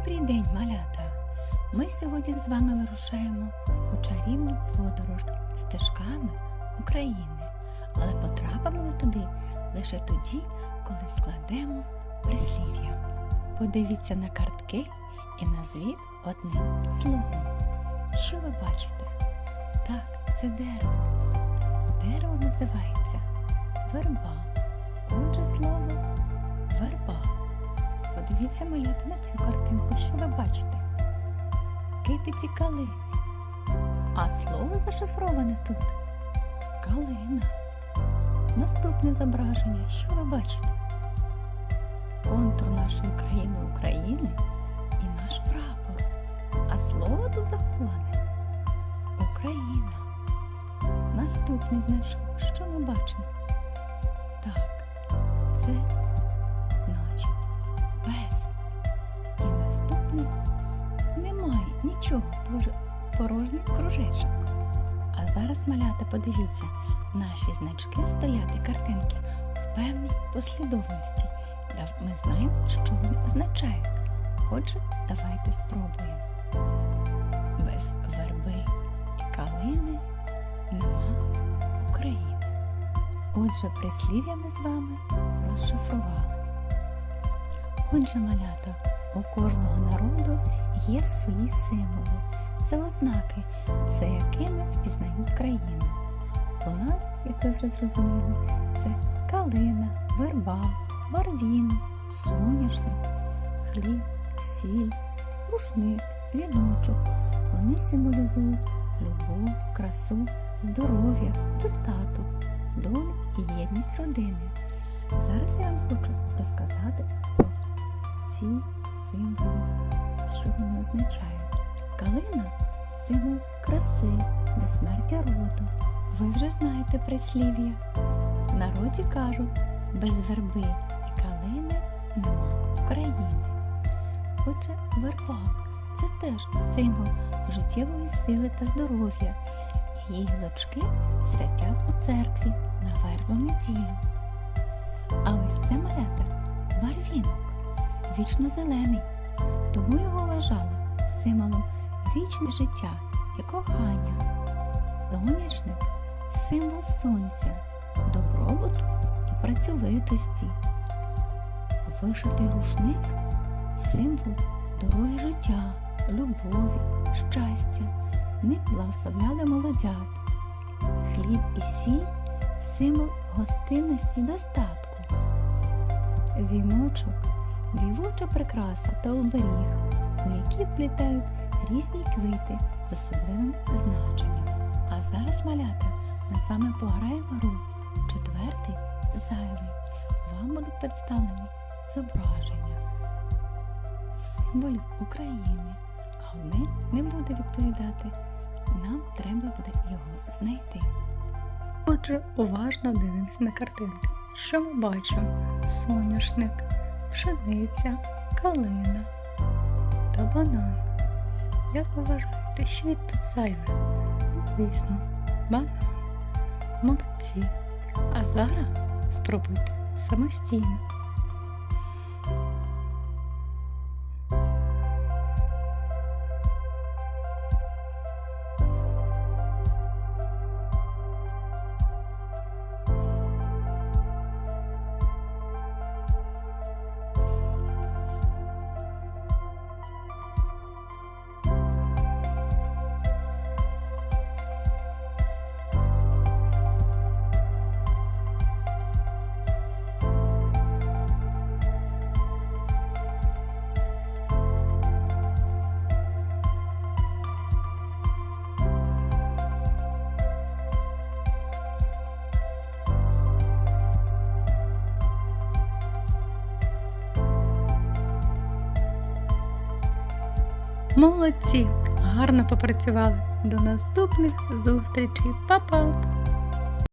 Добрий день, малята! Ми сьогодні з вами вирушаємо у чарівну подорож стежками України, але потрапимо ми туди лише тоді, коли складемо прислів'я. Подивіться на картки і назвіть одним словом. Що ви бачите? Так, це дерево. Дерево називається верба. Отже, Подивіться малята на цю картинку, що ви бачите? Китиці калини. А слово зашифроване тут. Калина. Наступне зображення, що ви бачите? Контур нашої країни України і наш прапор. А слово тут заховане Україна. Наступний значок, що ми бачимо? Так, це без. І наступний немає нічого, пор- порожній кружечок. А зараз, малята, подивіться, наші значки стоять і картинки в певній послідовності. Ми знаємо, що вони означають. Отже, давайте спробуємо. Без верби і калини нема України. Отже, прислів'я ми з вами розшифрували. Отже, малята, у кожного народу є свої символи. Це ознаки, за якими впізнають країну. У нас, як ви вже зрозуміли, це калина, верба, барвін, соняшник, хліб, сіль, рушник, віночок. Вони символізують любов, красу, здоров'я, достаток, долю і єдність родини. Зараз я вам хочу розказати про ці символи, що вони означають. Калина символ краси, безсмертя роду. Ви вже знаєте прислів'я. В народі кажуть, без верби і калини нема України. Отже, верба це теж символ життєвої сили та здоров'я. Її гілочки святять у церкві на вербну неділю. А ось це малята барвінок, вічно зелений. Тому його вважали символом вічне життя і кохання. Сонячник символ сонця, добробуту і працьовитості. Вишитий рушник символ дороги життя, любові, щастя. Ним благословляли молодят. Хліб і сіль символ гостинності достатку. Віночок дівоча прикраса та оберіг, у які вплітають різні квіти з особливим значенням. А зараз, малята, ми з вами пограємо гру четвертий зайвий. Вам будуть представлені зображення символів України. А не буде відповідати. Нам треба буде його знайти. Отже, уважно дивимося на картинки. Що ми бачимо? Соняшник, пшениця, калина та банан. Як ви вважаєте, що і тут зайве? Ну, звісно, банан. Молодці. А зараз спробуйте самостійно. Молодці! Гарно попрацювали. До наступних зустрічей. Па-па!